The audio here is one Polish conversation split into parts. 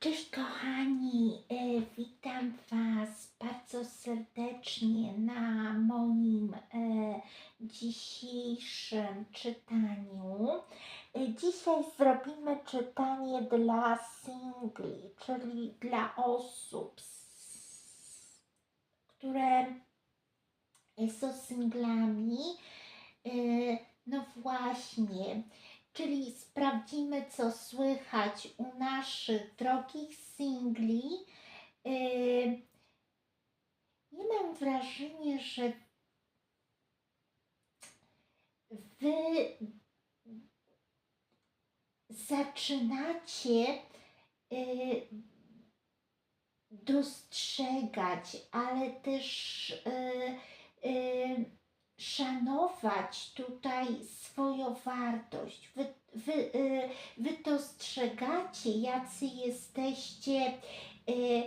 Cześć kochani, e, witam Was bardzo serdecznie na moim e, dzisiejszym czytaniu. E, dzisiaj zrobimy czytanie dla singli, czyli dla osób, które są singlami. No właśnie, czyli sprawdzimy, co słychać u naszych drogich singli. Yy, Ja mam wrażenie, że wy zaczynacie yy, dostrzegać, ale też yy, yy, szanować tutaj swoją wartość. Wy, wy, y, wy jacy jesteście, y,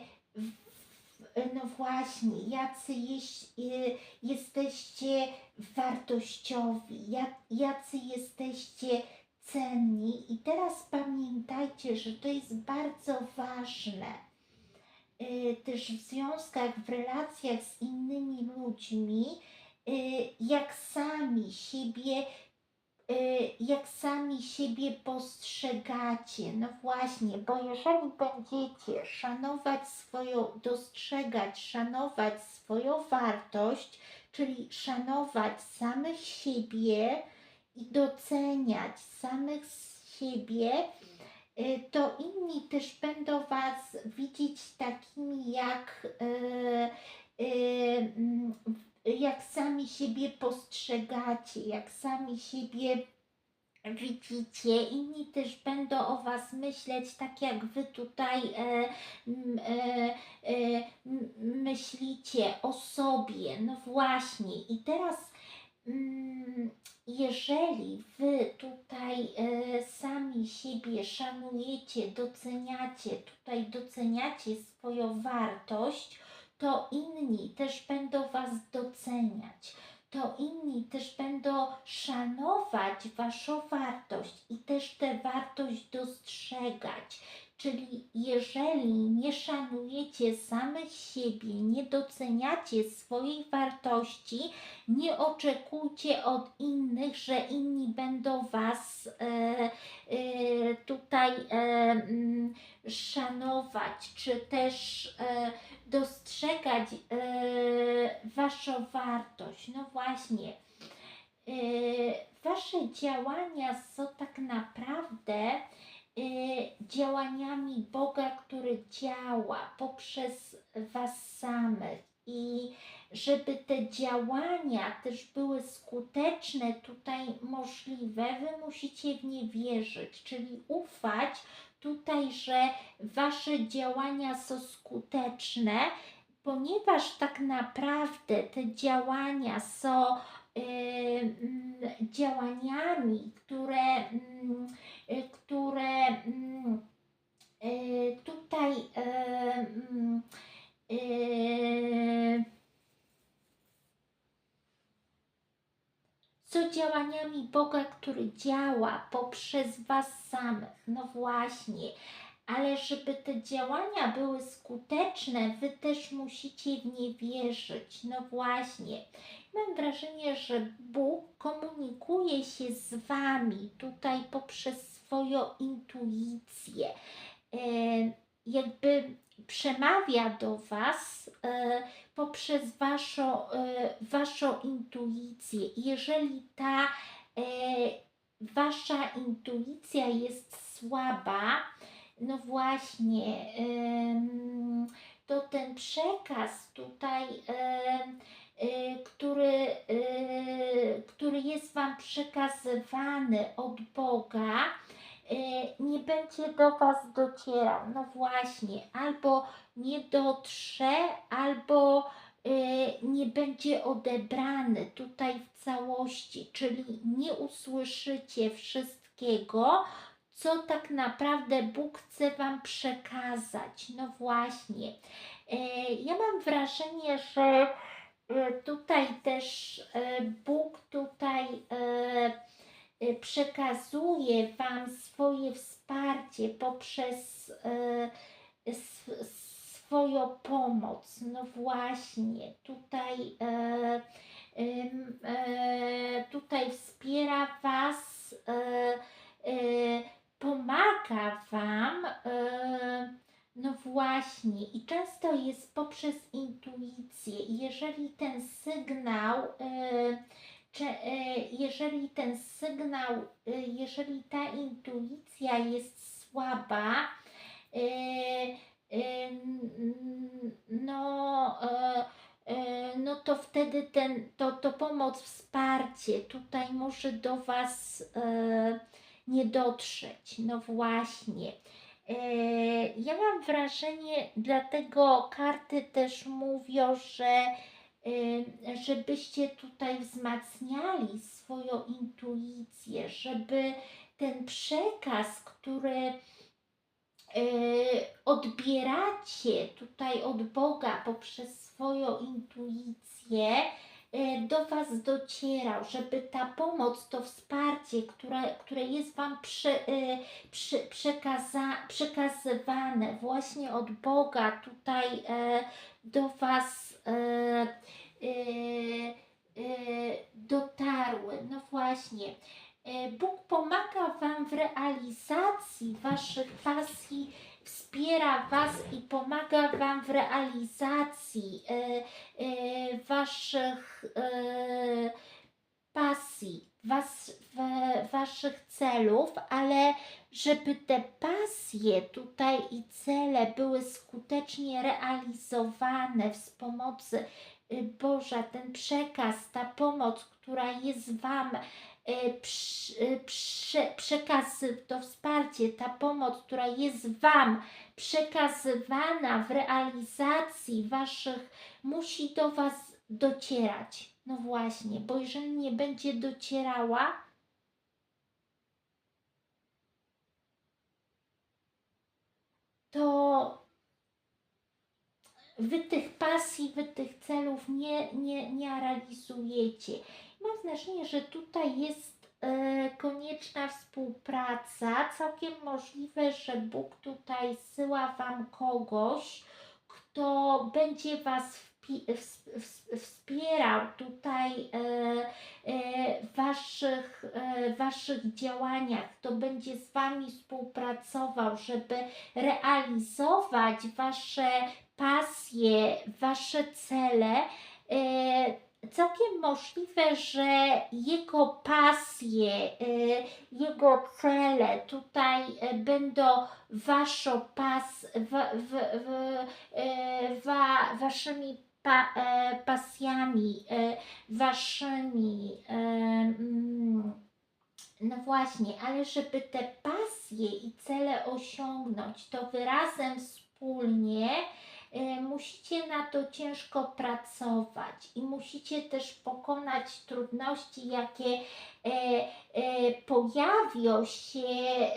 no właśnie, jacy y, jesteście wartościowi, jacy jesteście cenni. I teraz pamiętajcie, że to jest bardzo ważne też w związkach, w relacjach z innymi ludźmi, jak sami siebie, y, jak sami siebie postrzegacie. No właśnie, bo jeżeli będziecie szanować swoją, dostrzegać, szanować swoją wartość, czyli szanować samych siebie i doceniać samych siebie, y, to inni też będą Was widzieć takimi, jak, y, y, mm, jak sami siebie postrzegacie, jak sami siebie widzicie. Inni też będą o Was myśleć tak, jak Wy tutaj e, e, e, myślicie o sobie. No właśnie. I teraz mm, jeżeli Wy tutaj e, sami siebie szanujecie, doceniacie, tutaj doceniacie swoją wartość, to inni też będą Was doceniać. To inni też będą szanować Waszą wartość i też tę wartość dostrzegać. Czyli jeżeli nie szanujecie samych siebie, nie doceniacie swojej wartości, nie oczekujcie od innych, że inni będą Was e, e, tutaj e, mm, szanować, czy też e, dostrzegać e, Waszą wartość. No właśnie, e, Wasze działania są tak naprawdę działaniami Boga, który działa poprzez Was samych. I żeby te działania też były skuteczne, tutaj możliwe, Wy musicie w nie wierzyć, czyli ufać tutaj, że Wasze działania są skuteczne, ponieważ tak naprawdę te działania są y, działaniami, które, mm, y, które mm, y, tutaj y, mm, y, są działaniami Boga, który działa poprzez Was samych. No właśnie, ale żeby te działania były skuteczne, Wy też musicie w nie wierzyć. No właśnie. Mam wrażenie, że Bóg komunikuje się z Wami tutaj poprzez swoją intuicję. E, jakby przemawia do Was e, poprzez waszą, e, waszą intuicję. Jeżeli ta wasza intuicja jest słaba, no właśnie, to ten przekaz tutaj, który, e, który jest Wam przekazywany od Boga, e, nie będzie do Was docierał. No właśnie, albo nie dotrze, albo y, nie będzie odebrany tutaj w całości, czyli nie usłyszycie wszystkiego, co tak naprawdę Bóg chce Wam przekazać. No właśnie. Y, Ja mam wrażenie, że y, tutaj też y, Bóg tutaj y, przekazuje Wam swoje wsparcie poprzez swoją pomoc. No właśnie, tutaj, e, e, tutaj wspiera Was, e, e, pomaga Wam. Właśnie, i często jest poprzez intuicję. Jeżeli ten sygnał, e, czy, e, jeżeli ten sygnał, e, jeżeli ta intuicja jest słaba, no, no to wtedy ten, to, to pomoc, wsparcie tutaj może do Was nie dotrzeć. No właśnie. E, Ja mam wrażenie, dlatego karty też mówią, że e, żebyście tutaj wzmacniali swoją intuicję, żeby ten przekaz, który e, odbieracie tutaj od Boga poprzez swoją intuicję, do Was docierał, żeby ta pomoc, to wsparcie, które, które jest Wam prze, e, przy, przekaza, przekazywane właśnie od Boga tutaj e, do Was e, e, e, dotarły. No właśnie. E, Bóg pomaga Wam w realizacji Waszych pasji, wspiera Was i pomaga Wam w realizacji e, e, Waszych e, pasji, was, w, Waszych celów, ale żeby te pasje tutaj i cele były skutecznie realizowane z pomocy y, Boża, ten przekaz, ta pomoc, która jest Wam y, prze, przekaz, to wsparcie, ta pomoc, która jest Wam przekazywana w realizacji Waszych, musi do Was docierać. No właśnie, bo jeżeli nie będzie docierała, to wy tych pasji, wy tych celów nie, nie, nie realizujecie. Mam wrażenie, że tutaj jest e, konieczna współpraca. Całkiem możliwe, że Bóg tutaj zsyła Wam kogoś, kto będzie Was wspierał tutaj e, e, waszych, e, waszych działaniach, kto będzie z Wami współpracował, żeby realizować Wasze pasje, Wasze cele. E, Całkiem możliwe, że jego pasje, e, jego cele tutaj e, będą waszą pas, wa, w, w, e, wa, waszymi pa, pasjami, waszymi. Mm, no właśnie, ale żeby te pasje i cele osiągnąć, to wy razem wspólnie musicie na to ciężko pracować i musicie też pokonać trudności, jakie e, e, pojawią się e,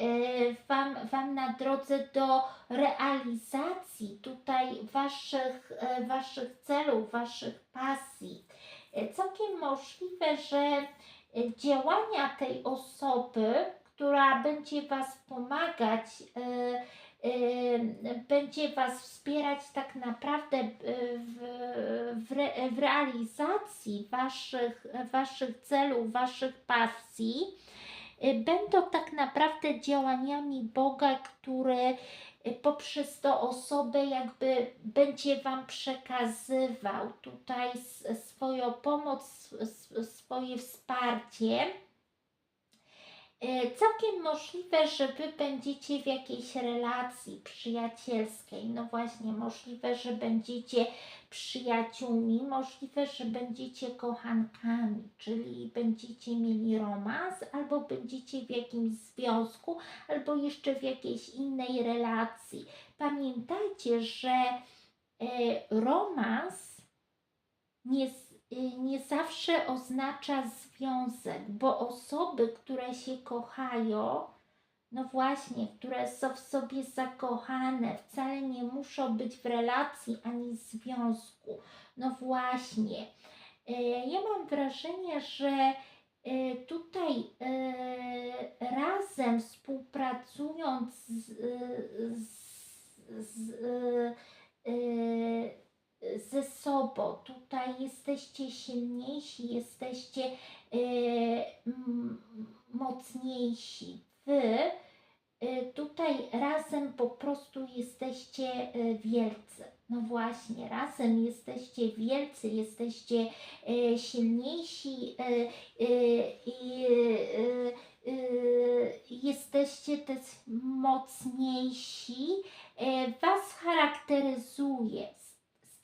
wam, wam na drodze do realizacji tutaj waszych, e, waszych celów, waszych pasji. E, Całkiem możliwe, że e, działania tej osoby, która będzie Was pomagać, e, e, będzie Was wspierać tak naprawdę e, w, w, re, w realizacji waszych, waszych celów, Waszych pasji, e, będą tak naprawdę działaniami Boga, które e, poprzez tą osobę jakby będzie Wam przekazywał tutaj swoją pomoc, swoje wsparcie. E, Całkiem możliwe, że Wy będziecie w jakiejś relacji przyjacielskiej. No właśnie, możliwe, że będziecie przyjaciółmi, możliwe, że będziecie kochankami, czyli będziecie mieli romans, albo będziecie w jakimś związku, albo jeszcze w jakiejś innej relacji. Pamiętajcie, że e, romans nie, y, nie zawsze oznacza związek, bo osoby, które się kochają, no właśnie, które są w sobie zakochane, wcale nie muszą być w relacji ani związku. No właśnie. E, Ja mam wrażenie, że e, tutaj razem współpracując z, z, z, e, słabo, tutaj jesteście silniejsi, jesteście e, mocniejsi. Wy e, tutaj razem po prostu jesteście e, wielcy. No właśnie, razem jesteście wielcy, jesteście silniejsi i jesteście też mocniejsi. Was charakteryzuje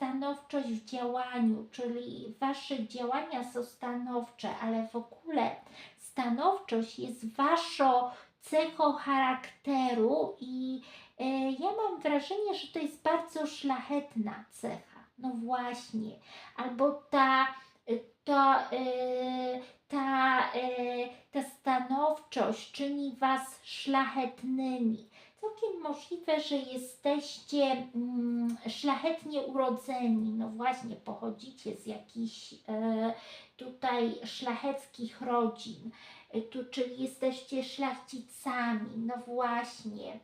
stanowczość w działaniu, czyli Wasze działania są stanowcze, ale w ogóle stanowczość jest Waszą cechą charakteru i e, ja mam wrażenie, że to jest bardzo szlachetna cecha. No właśnie, albo ta, e, ta, e, ta, e, ta stanowczość czyni Was szlachetnymi. Całkiem możliwe, że jesteście mm, szlachetnie urodzeni. No właśnie, pochodzicie z jakichś e, tutaj szlacheckich rodzin, e, tu, czyli jesteście szlachcicami. No właśnie.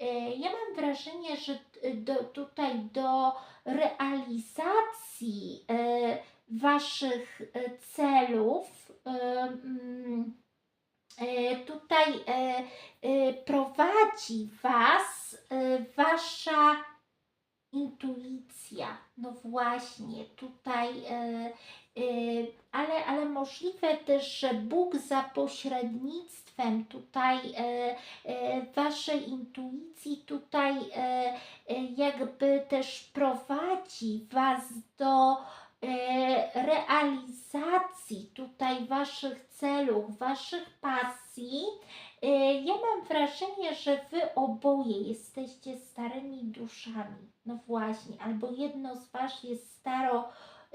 E, ja mam wrażenie, że do, tutaj do realizacji Waszych celów mm, tutaj e, e, prowadzi Was e, Wasza intuicja. No właśnie, tutaj, e, e, ale, ale możliwe też, że Bóg za pośrednictwem tutaj e, e, Waszej intuicji tutaj e, e, jakby też prowadzi Was do e, realizacji tutaj Waszych celów, Waszych pasji. E, Ja mam wrażenie, że Wy oboje jesteście starymi duszami. No właśnie, albo jedno z Was jest staro,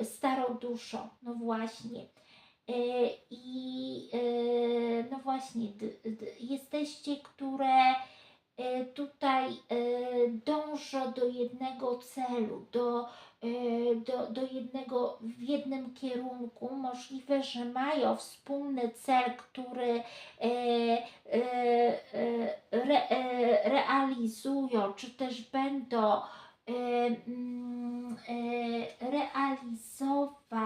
starą duszą. No właśnie. E, I e, no właśnie, jesteście, które e, tutaj e, dążą do jednego celu, do, e, do, do jednego, w jednym kierunku. Możliwe, że mają wspólny cel, który e, e, e, re, e, realizują, czy też będą e, mm, e, realizować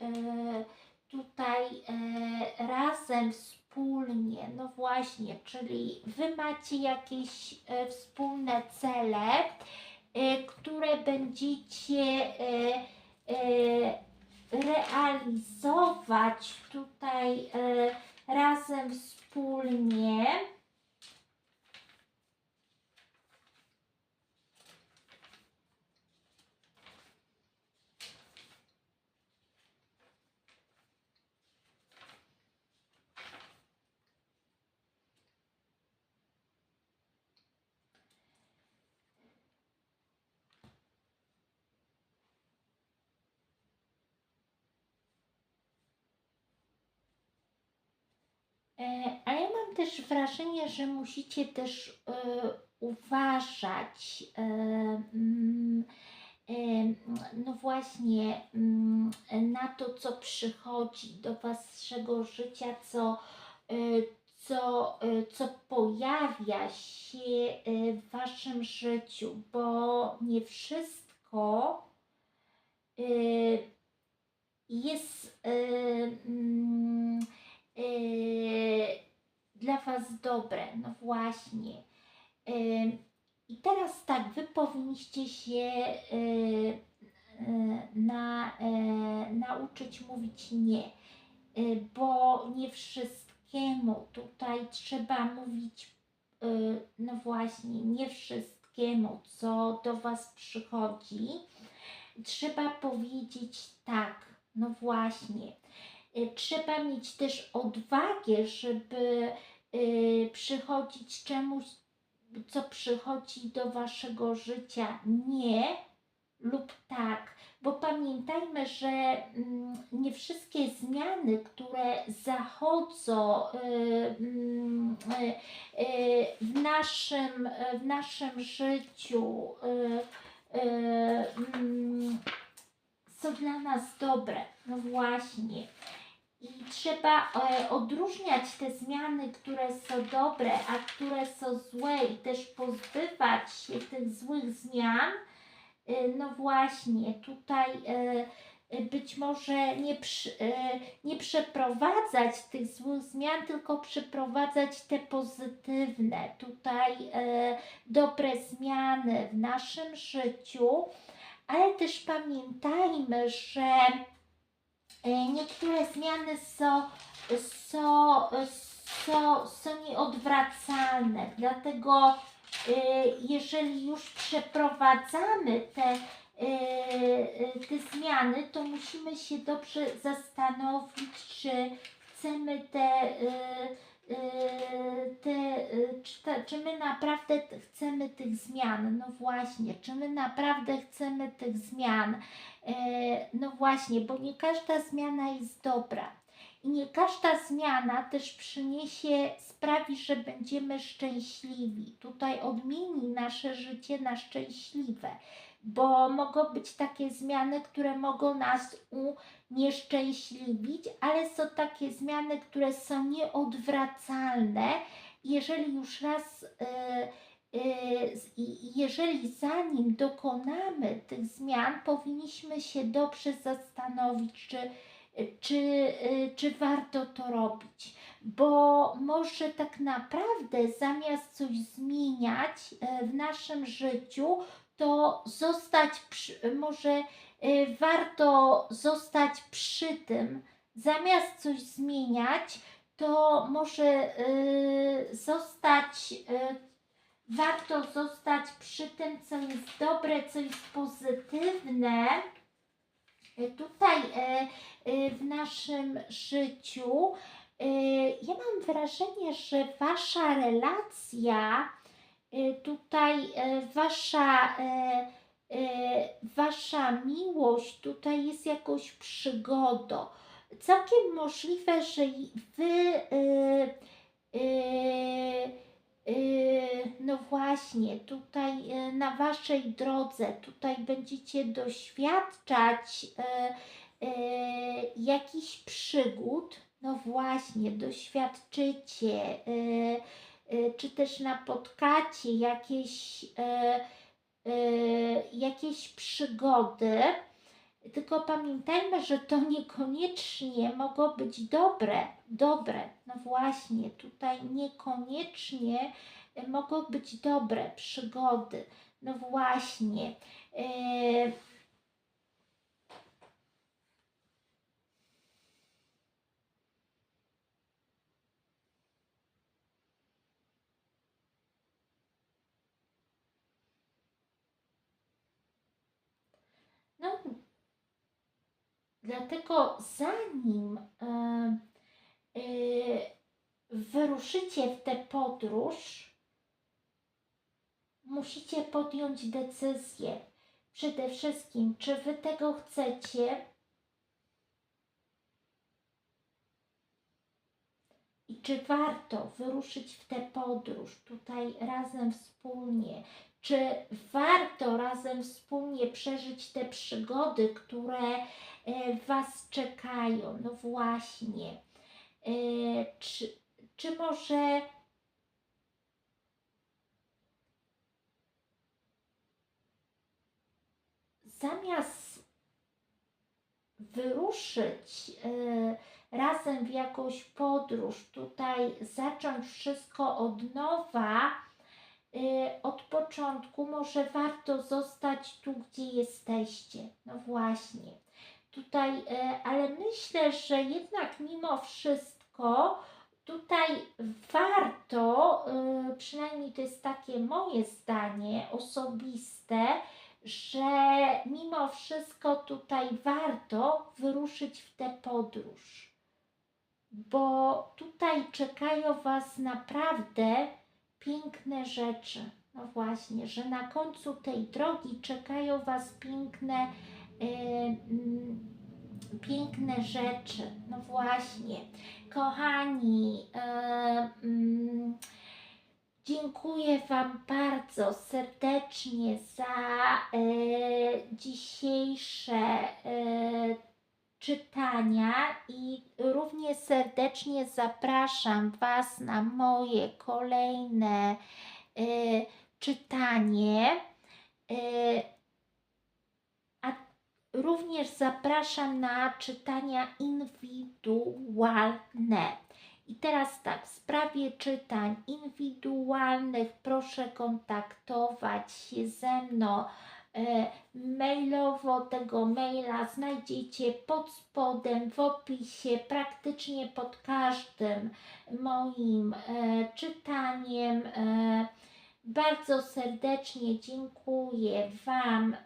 e, tutaj e, razem, wspólnie. No właśnie, czyli Wy macie jakieś e, wspólne cele, e, które będziecie e, e, realizować tutaj e, razem wspólnie. A ja mam też wrażenie, że musicie też e, uważać, e, mm, e, no właśnie, mm, na to, co przychodzi do waszego życia, co, e, co, e, co pojawia się e, w waszym życiu, bo nie wszystko e, jest. Yy, dla Was dobre. No właśnie. Yy, I teraz tak, Wy powinniście się yy, na, nauczyć mówić nie, bo nie wszystkiemu tutaj trzeba mówić, no właśnie, nie wszystkiemu, co do Was przychodzi. Trzeba powiedzieć tak, no właśnie. Y, Trzeba mieć też odwagę, żeby y, przychodzić czemuś, co przychodzi do waszego życia nie lub tak, bo pamiętajmy, że mm, nie wszystkie zmiany, które zachodzą y, mm, w, naszym, w naszym życiu, mm, są dla nas dobre. No właśnie. I trzeba e, odróżniać te zmiany, które są dobre, a które są złe, i też pozbywać się tych złych zmian, y, no właśnie, tutaj y, być może nie, nie przeprowadzać tych złych zmian, tylko przeprowadzać te pozytywne, tutaj dobre zmiany w naszym życiu, ale też pamiętajmy, że niektóre zmiany są, są, są, są nieodwracalne, dlatego y, jeżeli już przeprowadzamy te, y, te zmiany, to musimy się dobrze zastanowić, czy chcemy te, te, y, czy, te czy my naprawdę chcemy tych zmian. No właśnie, czy my naprawdę chcemy tych zmian. E, No właśnie, bo nie każda zmiana jest dobra. I nie każda zmiana też przyniesie, sprawi, że będziemy szczęśliwi. Tutaj odmieni nasze życie na szczęśliwe, bo mogą być takie zmiany, które mogą nas unieszczęśliwić, ale są takie zmiany, które są nieodwracalne. Jeżeli już raz, yy, yy, jeżeli zanim dokonamy tych zmian, powinniśmy się dobrze zastanowić, czy czy, y, czy warto to robić, bo może tak naprawdę zamiast coś zmieniać e, w naszym życiu, to zostać, przy, może y, warto zostać przy tym, zamiast coś zmieniać, to może y, zostać, y, warto zostać przy tym, co jest dobre, co jest pozytywne. Tutaj w naszym życiu ja mam wrażenie, że wasza relacja, tutaj e, wasza, e, e, wasza miłość tutaj jest jakąś przygodą. Całkiem możliwe, że wy No właśnie, tutaj na waszej drodze, tutaj będziecie doświadczać jakichś przygód. No właśnie, doświadczycie, yy, czy też napotkacie jakieś, yy, yy, jakieś przygody. Tylko pamiętajmy, że to niekoniecznie mogą być dobre, dobre. No właśnie, tutaj niekoniecznie mogą być dobre przygody. No właśnie. E, No, dlatego zanim e, e, wyruszycie w tę podróż, musicie podjąć decyzję. Przede wszystkim, czy wy tego chcecie i czy warto wyruszyć w tę podróż tutaj razem wspólnie. Czy warto razem wspólnie przeżyć te przygody, które e, Was czekają? No właśnie. E, Czy, czy może zamiast wyruszyć e, razem w jakąś podróż, tutaj zacząć wszystko od nowa, od początku, może warto zostać tu, gdzie jesteście. No właśnie. Tutaj, e, ale myślę, że jednak mimo wszystko tutaj warto, e, przynajmniej to jest takie moje zdanie osobiste, że mimo wszystko tutaj warto wyruszyć w tę podróż, bo tutaj czekają Was naprawdę piękne rzeczy. No właśnie, że na końcu tej drogi czekają Was piękne, e, mm, piękne rzeczy. No właśnie, kochani, e, mm, Dziękuję Wam bardzo serdecznie za e, dzisiejsze e, czytania i równie serdecznie zapraszam Was na moje kolejne e, czytanie. E, Również zapraszam na czytania indywidualne. I teraz tak, w sprawie czytań indywidualnych proszę kontaktować się ze mną. E, mailowo tego maila znajdziecie pod spodem, w opisie, praktycznie pod każdym moim e, czytaniem. E, bardzo serdecznie dziękuję Wam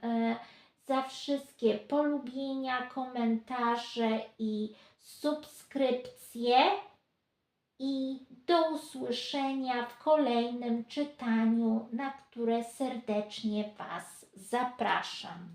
za wszystkie polubienia, komentarze i subskrypcje. I do usłyszenia w kolejnym czytaniu, na które serdecznie Was zapraszam.